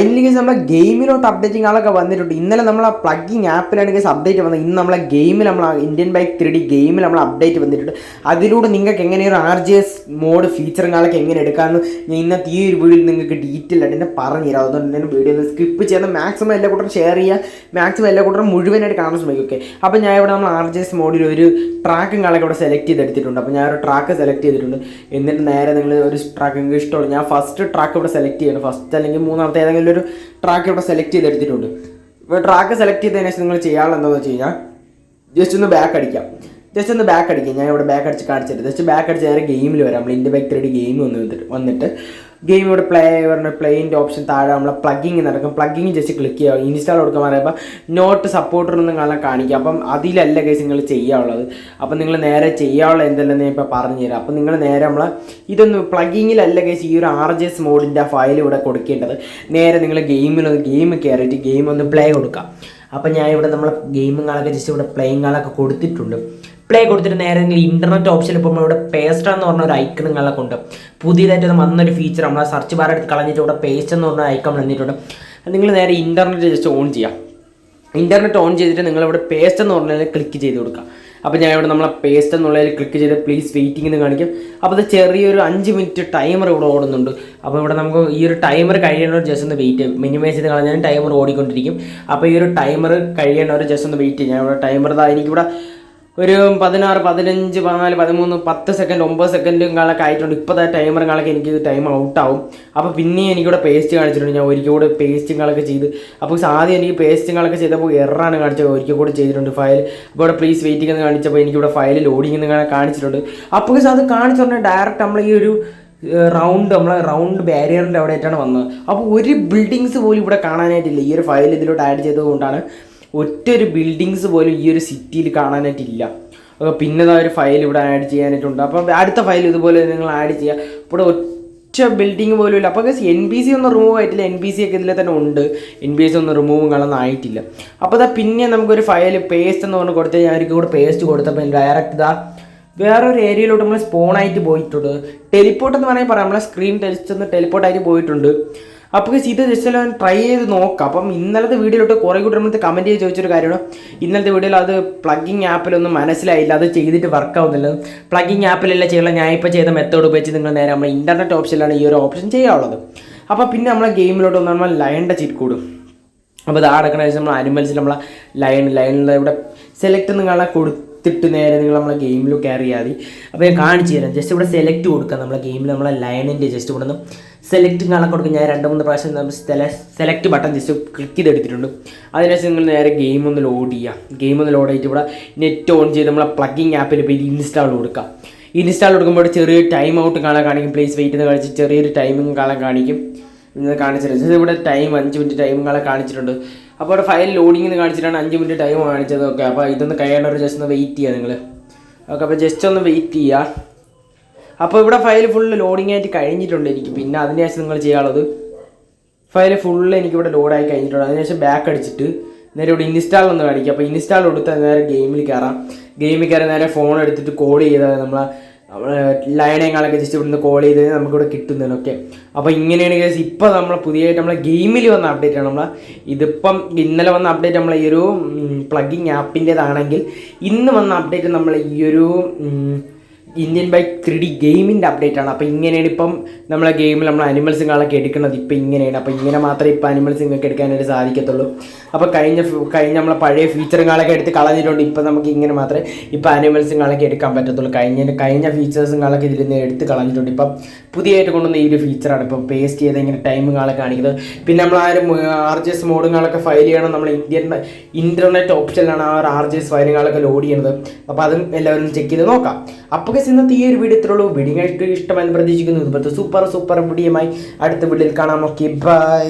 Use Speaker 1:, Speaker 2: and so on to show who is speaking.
Speaker 1: അതിന് നമ്മുടെ ഗെയിമിലോട്ട് ആളൊക്കെ വന്നിട്ടുണ്ട്. ഇന്നലെ നമ്മൾ ആ പ്ലഗിങ് ആപ്പിലാണ് കേസ് അപ്ഡേറ്റ് വന്നത്. ഇന്ന് നമ്മളെ ഗെയിമിൽ നമ്മൾ ഇന്ത്യൻ ബൈക്ക് ത്രീ ഡി ഗെയിമിൽ നമ്മൾ അപ്ഡേറ്റ് വന്നിട്ടുണ്ട്. അതിലൂടെ നിങ്ങൾക്ക് എങ്ങനെ ഒരു ആർ ജി എസ് മോഡ് ഫീച്ചറുകളൊക്കെ എങ്ങനെ എടുക്കാമെന്ന് ഞാൻ ഇന്നത്തെ ഈ ഒരു വീഡിയോയിൽ നിങ്ങൾക്ക് ഡീറ്റെയിൽ ആയിട്ട് എന്നെ പറഞ്ഞുതരാം അതുകൊണ്ട് തന്നെ വീഡിയോ ഒന്ന് സ്കിപ്പ് ചെയ്ത് മാക്സിമം എല്ലാ കൂട്ടരും ഷെയർ ചെയ്യുക. മാക്സിമം എല്ലാ കൂട്ടരും മുഴുവനായിട്ട് കാണാൻ ശ്രമിക്കും ഓക്കെ അപ്പോൾ ഞാൻ ഇവിടെ നമ്മൾ ആർ ജി എസ് മോഡിൽ ഒരു ട്രാക്കും കാളൊക്കെ ഇവിടെ സെലക്ട് ചെയ്തെടുത്തിട്ടുണ്ട്. അപ്പോൾ ഞാൻ ഒരു ട്രാക്ക് സെലക്ട് ചെയ്തിട്ടുണ്ട്. എന്നിട്ട് നേരെ നിങ്ങൾ ഒരു ട്രാക്ക് നിങ്ങൾക്ക് ഇഷ്ടമുള്ള ഞാൻ ഫസ്റ്റ് ട്രാക്ക് ഇവിടെ സെലക്ട് ചെയ്യണം. ഫസ്റ്റ് അല്ലെങ്കിൽ മൂന്നാമത്തെ ഏതെങ്കിലും ഒരു ട്രാക്ക് ഇവിടെ സെലക്ട് ചെയ്തെടുത്തിട്ടുണ്ട്. ഇപ്പോൾ ട്രാക്ക് സെലക്ട് ചെയ്തതിന് ശേഷം നിങ്ങൾ ചെയ്യാനുള്ള എന്താണെന്ന് വെച്ച് കഴിഞ്ഞാൽ ജസ്റ്റ് ഒന്ന് ബാക്ക് അടിക്കാം. ജസ്റ്റ് ഒന്ന് ബാക്ക് അടിക്കാം. ഞാൻ ഇവിടെ ബാക്ക് അടിച്ച് കാണിച്ചിട്ട് ജസ്റ്റ് ബാക്ക് അടിച്ച് നേരെ ഗെയിമിൽ വരാം. നമ്മൾ ഇന്ത്യ ബൈക്ക് ത്രീഡി ഗെയിം വന്നിട്ട് വന്നിട്ട് ഗെയിം ഇവിടെ പ്ലേ പറഞ്ഞ പ്ലേയിന്റെ ഓപ്ഷൻ താഴെ നമ്മളെ പ്ലഗിങ് നടക്കും. പ്ലഗിങ് ജസ്റ്റ് ക്ലിക്ക് ചെയ്യുക. ഇൻസ്റ്റാൾ കൊടുക്കാൻ പറയുമ്പോൾ നോട്ട് സപ്പോർട്ടർ ഒന്നും കാണാൻ കാണിക്കുക അപ്പം അതിലല്ല കേസ് നിങ്ങൾ ചെയ്യാനുള്ളത്. അപ്പം നിങ്ങൾ നേരെ ചെയ്യാനുള്ള എന്തെല്ലാം ഞാൻ ഇപ്പോൾ പറഞ്ഞു തരാം അപ്പം നിങ്ങൾ നേരെ നമ്മൾ ഇതൊന്ന് പ്ലഗിങ്ങിലല്ല കേസ് ഈ ഒരു ആർ ജി എസ് മോഡിന്റെ ഫയൽ ഇവിടെ കൊടുക്കേണ്ടത്. നേരെ നിങ്ങൾ ഗെയിമിലൊന്ന് ഗെയിം കയറിയിട്ട് ഗെയിം ഒന്ന് പ്ലേ കൊടുക്കുക അപ്പം ഞാൻ ഇവിടെ നമ്മളെ ഗെയിമുകളൊക്കെ ജസ്റ്റ് ഇവിടെ പ്ലേയിങ്ങുകളൊക്കെ കൊടുത്തിട്ടുണ്ട്. പ്ലേ കൊടുത്തിട്ട് നേരെ ഇന്റർനെറ്റ് ഓപ്ഷൻ ഇപ്പോൾ ഇവിടെ പേസ്റ്റ് എന്ന് പറഞ്ഞ ഒരു ഐക്കൺ നിങ്ങളൊക്കെ ഉണ്ട് പുതിയതായിട്ട് വന്നൊരു ഫീച്ചർ നമ്മൾ സെർച്ച് ബാർ എടുത്ത് കളഞ്ഞിട്ട് ഇവിടെ പേസ്റ്റ് എന്ന് പറഞ്ഞ ഐക്കൺ വന്നിട്ടുണ്ട്. നിങ്ങൾ നേരെ ഇന്റർനെറ്റ് ജസ്റ്റ് ഓൺ ചെയ്യാം. ഇന്റർനെറ്റ് ഓൺ ചെയ്തിട്ട് നിങ്ങൾ നിങ്ങളിവിടെ പേസ്റ്റ് എന്ന് പറഞ്ഞാൽ ക്ലിക്ക് ചെയ്ത് കൊടുക്കുക. അപ്പോൾ ഞാൻ ഇവിടെ നമ്മളെ പേസ്റ്റ് എന്നുള്ളതിൽ ക്ലിക്ക് ചെയ്ത് പ്ലീസ് വെയിറ്റിംഗ് എന്ന് കാണിക്കും. അപ്പോൾ അത് ചെറിയൊരു അഞ്ച് മിനിറ്റ് ടൈമർ ഇവിടെ ഓടുന്നുണ്ട്. അപ്പോൾ ഇവിടെ നമുക്ക് ഈ ഒരു ടൈമർ കഴിയേണ്ടവർ ജസ്റ്റ് ഒന്ന് വെയിറ്റ് ചെയ്യും. മിനിമൈസ് ചെയ്ത് കളഞ്ഞാൽ ടൈമർ ഓടിക്കൊണ്ടിരിക്കും. അപ്പോൾ ഈ ഒരു ടൈമർ കഴിയേണ്ടവർ ജസ്റ്റ് ഒന്ന് വെയിറ്റ് ചെയ്യും. ഞാൻ ഇവിടെ ടൈമർ ഇതാ എനിക്കിവിടെ ഒരു പതിനാറ് പതിനഞ്ച് പതിനാല് പതിമൂന്ന് പത്ത് സെക്കൻഡ് ഒമ്പത് സെക്കൻഡും കാലൊക്കെ ആയിട്ടുണ്ട്. ഇപ്പോഴത്തെ ടൈമർ കാലൊക്കെ എനിക്ക് ടൈം ഔട്ടാവും അപ്പോൾ പിന്നെ എനിക്കിവിടെ പേസ്റ്റ് കാണിച്ചിട്ടുണ്ട്. ഞാൻ ഒരിക്കൽ കൂടെ പേസ്റ്റും കാലൊക്കെ ചെയ്ത്. അപ്പോൾ ആദ്യം എനിക്ക് പേസ്റ്റും കാലൊക്കെ ചെയ്തപ്പോൾ എറാണ് കാണിച്ചത്. ഒരിക്കൽ കൂടെ ചെയ്തിട്ടുണ്ട് ഫയൽ അപ്പോൾ ഇവിടെ പ്ലീസ് വെയിറ്റിംഗ് എന്ന് കാണിച്ചപ്പോൾ എനിക്കിവിടെ ഫയൽ ലോഡിംഗ് എന്ന് കാണിച്ചിട്ടുണ്ട്. അപ്പോൾ അത് കാണിച്ചു പറഞ്ഞാൽ ഡയറക്റ്റ് നമ്മൾ ഈ ഒരു റൗണ്ട് നമ്മളെ റൗണ്ട് ബാരിയറിന്റെ അവിടെ ആയിട്ടാണ് വന്നത്. അപ്പോൾ ഒരു ബിൽഡിങ്സ് പോലും ഇവിടെ കാണാനായിട്ടില്ല. ഈ ഒരു ഫയൽ ഇതിലോട്ട് ആഡ് ചെയ്തതുകൊണ്ടാണ് ഒറ്റ ഒരു ബിൽഡിങ്സ് പോലും ഈ ഒരു സിറ്റിയിൽ കാണാനായിട്ടില്ല. അപ്പോൾ പിന്നെ ഒരു ഫയൽ ഇവിടെ ആഡ് ചെയ്യാനായിട്ടുണ്ട്. അപ്പോൾ അടുത്ത ഫയൽ ഇതുപോലെ നിങ്ങൾ ആഡ് ചെയ്യുക ഇവിടെ ഒറ്റ ബിൽഡിംഗ് പോലും ഇല്ല. അപ്പോൾ എൻ ബി സി ഒന്നും റിമൂവ് ആയിട്ടില്ല. എൻ ബി സി ഒക്കെ ഇതിൽ തന്നെ ഉണ്ട്. എൻ ബി എസ് ഒന്നും റിമൂവും കളൊന്നും ആയിട്ടില്ല. അപ്പോൾ ഇതാ പിന്നെ നമുക്കൊരു ഫയൽ പേസ്റ്റ് എന്ന് പറഞ്ഞ് കൊടുത്ത് ഞാൻ അവർക്ക് കൂടെ പേസ്റ്റ് കൊടുത്തപ്പോൾ ഡയറക്റ്റ് ഇതാ വേറൊരു ഏരിയയിലോട്ട് നമ്മൾ സ്പോൺ ആയിട്ട് പോയിട്ടുണ്ട്. ടെലിപ്പോർട്ട് എന്ന് പറയുമ്പോൾ പറയാം. നമ്മളെ സ്ക്രീൻ ഒന്ന് ടെലിപ്പോർട്ടായിട്ട് പോയിട്ടുണ്ട്. അപ്പോൾ ഇത് ജസ്റ്റ് എല്ലാം ട്രൈ ചെയ്ത് നോക്കാം. അപ്പം ഇന്നലത്തെ വീഡിയോയിലോട്ട് കുറേ കൂടി നമ്മൾ കമന്റ് ചെയ്ത് ചോദിച്ചൊരു കാര്യമാണ്. ഇന്നലത്തെ വീഡിയോയിൽ അത് പ്ലഗിങ് ആപ്പിലൊന്നും മനസ്സിലായില്ല. അത് ചെയ്തിട്ട് വർക്ക് ആവുന്നില്ല പ്ലഗിങ് ആപ്പിലല്ല ചെയ്യാനുള്ള ഞാൻ ഇപ്പോൾ ചെയ്ത മെത്തേഡ് ഉപയോഗിച്ച് നിങ്ങൾ നേരെ നമ്മൾ ഇന്റർനെറ്റ് ഓപ്ഷനിലാണ് ഈ ഒരു ഓപ്ഷൻ ചെയ്യാനുള്ളത്. അപ്പോൾ പിന്നെ നമ്മളെ ഗെയിമിലോട്ട് വന്ന് നമ്മൾ ലയണിന്റെ ചീറ്റ് കൂടും അപ്പോൾ ഇത് അടക്കണ നമ്മൾ അനിമൽസിൽ നമ്മളെ ലയൺ ലയണിൽ ഇവിടെ സെലക്ട് നിങ്ങളെ കൊടുത്തിട്ട് നേരെ നിങ്ങൾ നമ്മളെ ഗെയിമിൽ കയറി മതി അപ്പോൾ ഞാൻ കാണിച്ചു തരാം. ജസ്റ്റ് ഇവിടെ സെലക്ട് കൊടുക്കുക നമ്മളെ ഗെയിമിൽ നമ്മളെ ലൈനിന്റെ ജസ്റ്റ് ഇവിടെ നിന്ന്. സെലക്ട് കാണാൻ കൊടുക്കും. ഞാൻ രണ്ട് മൂന്ന് പ്രാവശ്യം നമ്മൾ സെലക്ട് ബട്ടൺ ജസ്റ്റ് ക്ലിക്ക് ചെയ്തെടുത്തിട്ടുണ്ട്. അതിനുശേഷം നിങ്ങൾ നേരെ ഗെയിം ഒന്ന് ലോഡ് ചെയ്യുക ഗെയിം ഒന്ന് ലോഡ് ആയിട്ട് ഇവിടെ നെറ്റ് ഓൺ ചെയ്ത് നമ്മളെ പ്ലഗിങ് ആപ്പിൽ പോയി ഇൻസ്റ്റാൾ കൊടുക്കുക ഇൻസ്റ്റാൾ കൊടുക്കുമ്പോൾ ചെറിയ ടൈം ഔട്ട് കാണാൻ കാണിക്കും. പ്ലേസ് വെയിറ്റ് എന്ന് കാണിച്ച് ചെറിയൊരു ടൈമിംഗ് കാണാൻ കാണിക്കും. ഇന്ന് കാണിച്ചിട്ടുണ്ട് ഇവിടെ ടൈം അഞ്ച് മിനിറ്റ് ടൈമുകളെ കാണിച്ചിട്ടുണ്ട്. അപ്പോൾ അവിടെ ഫയൽ ലോഡിംഗ് എന്ന് കാണിച്ചിട്ടാണ് അഞ്ച് മിനിറ്റ് ടൈം കാണിച്ചത് ഓക്കെ അപ്പോൾ ഇതൊന്ന് കഴിയേണ്ടവർ ജസ്റ്റ് ഒന്ന് വെയിറ്റ് ചെയ്യുക നിങ്ങൾ ഓക്കെ അപ്പോൾ ജസ്റ്റ് ഒന്ന് വെയിറ്റ് ചെയ്യുക അപ്പോൾ ഇവിടെ ഫയൽ ഫുള്ള് ലോഡിംഗ് ആയിട്ട് കഴിഞ്ഞിട്ടുണ്ട് എനിക്ക്. പിന്നെ അതിനുശേഷം നിങ്ങൾ ചെയ്യാനുള്ളത് ഫയൽ ഫുള്ള് എനിക്കിവിടെ ലോഡായി കഴിഞ്ഞിട്ടുണ്ട്. അതിനുശേഷം ബാക്ക് അടിച്ചിട്ട് നേരെ ഇവിടെ ഇൻസ്റ്റാൾ ഒന്ന് കാണിക്കുക അപ്പോൾ ഇൻസ്റ്റാൾ കൊടുത്താൽ നേരെ ഗെയിമിൽ കയറാം ഗെയിമിൽ കയറി നേരെ ഫോൺ എടുത്തിട്ട് കോൾ ചെയ്താൽ നമ്മളെ ലയണേങ്ങളൊക്കെ ജസ്റ്റ് ഇവിടുന്ന് കോൾ ചെയ്ത് നമുക്കിവിടെ കിട്ടുന്നതിന് ഓക്കെ അപ്പോൾ ഇങ്ങനെയാണ് കേസ് ഇപ്പോൾ നമ്മൾ പുതിയതായിട്ട് നമ്മളെ ഗെയിമിൽ വന്ന അപ്ഡേറ്റ് ആണ് നമ്മൾ ഇതിപ്പം ഇന്നലെ വന്ന അപ്ഡേറ്റ് നമ്മളെ ഈ ഒരു പ്ലഗിങ് ആപ്പിന്റേതാണെങ്കിൽ ഇന്ന് വന്ന അപ്ഡേറ്റ് നമ്മൾ ഈ ഒരു ഇന്ത്യൻ ബൈക്ക് ത്രീ ഡി ഗെയിമിന്റെ അപ്ഡേറ്റ് ആണ്. അപ്പോൾ ഇങ്ങനെയാണ് ഇപ്പം നമ്മളെ ഗെയിമിൽ നമ്മൾ അനിമൽസുകളൊക്കെ എടുക്കുന്നത്. ഇപ്പം ഇങ്ങനെയാണ്. അപ്പോൾ ഇങ്ങനെ മാത്രമേ ഇപ്പോൾ അനിമൽസ് നിങ്ങൾക്ക് എടുക്കാനായിട്ട് സാധിക്കത്തുള്ളൂ. അപ്പോൾ കഴിഞ്ഞ കഴിഞ്ഞ നമ്മളെ പഴയ ഫീച്ചറുകളൊക്കെ എടുത്ത് കളഞ്ഞിട്ടുണ്ട്. ഇപ്പം നമുക്ക് ഇങ്ങനെ മാത്രമേ ഇപ്പോൾ അനിമൽസുകളൊക്കെ എടുക്കാൻ പറ്റത്തുള്ളൂ. കഴിഞ്ഞ കഴിഞ്ഞ ഫീച്ചേഴ്സുകളൊക്കെ ഇതിൽ നിന്ന് എടുത്ത് കളഞ്ഞിട്ടുണ്ട്. ഇപ്പം പുതിയതായിട്ട് കൊണ്ടുവന്ന ഈ ഒരു ഫീച്ചറാണ് ഇപ്പോൾ പേസ്റ്റ് ചെയ്ത് ഇങ്ങനെ ടൈമുകളൊക്കെ കാണിക്കുന്നത്. പിന്നെ നമ്മൾ ആ ഒരു ആർ ജി എസ് മോഡുകളൊക്കെ ഫയൽ ചെയ്യണം. നമ്മൾ ഇന്ത്യൻ ഇന്റർനെറ്റ് ഓപ്ഷനിലാണ് ആ ഒരു ആർ ജി എസ് ഫയലുകളൊക്കെ ലോഡ് ചെയ്യുന്നത്. അപ്പോൾ അതും എല്ലാവരും ചെക്ക് ചെയ്ത് നോക്കാം. അപ്പോൾ guys, ഇന്നത്തെ ഈ ഒരു വീഡിയോ ഇത്രയുള്ളൂ. വീഡിയോ ഇഷ്ടമെന്ന് പ്രതീക്ഷിക്കുന്നു. ഇതുപോലത്തെ സൂപ്പർ സൂപ്പർ വീഡിയോയുമായി അടുത്ത വീഡിയോയിൽ കാണാം. Okay bye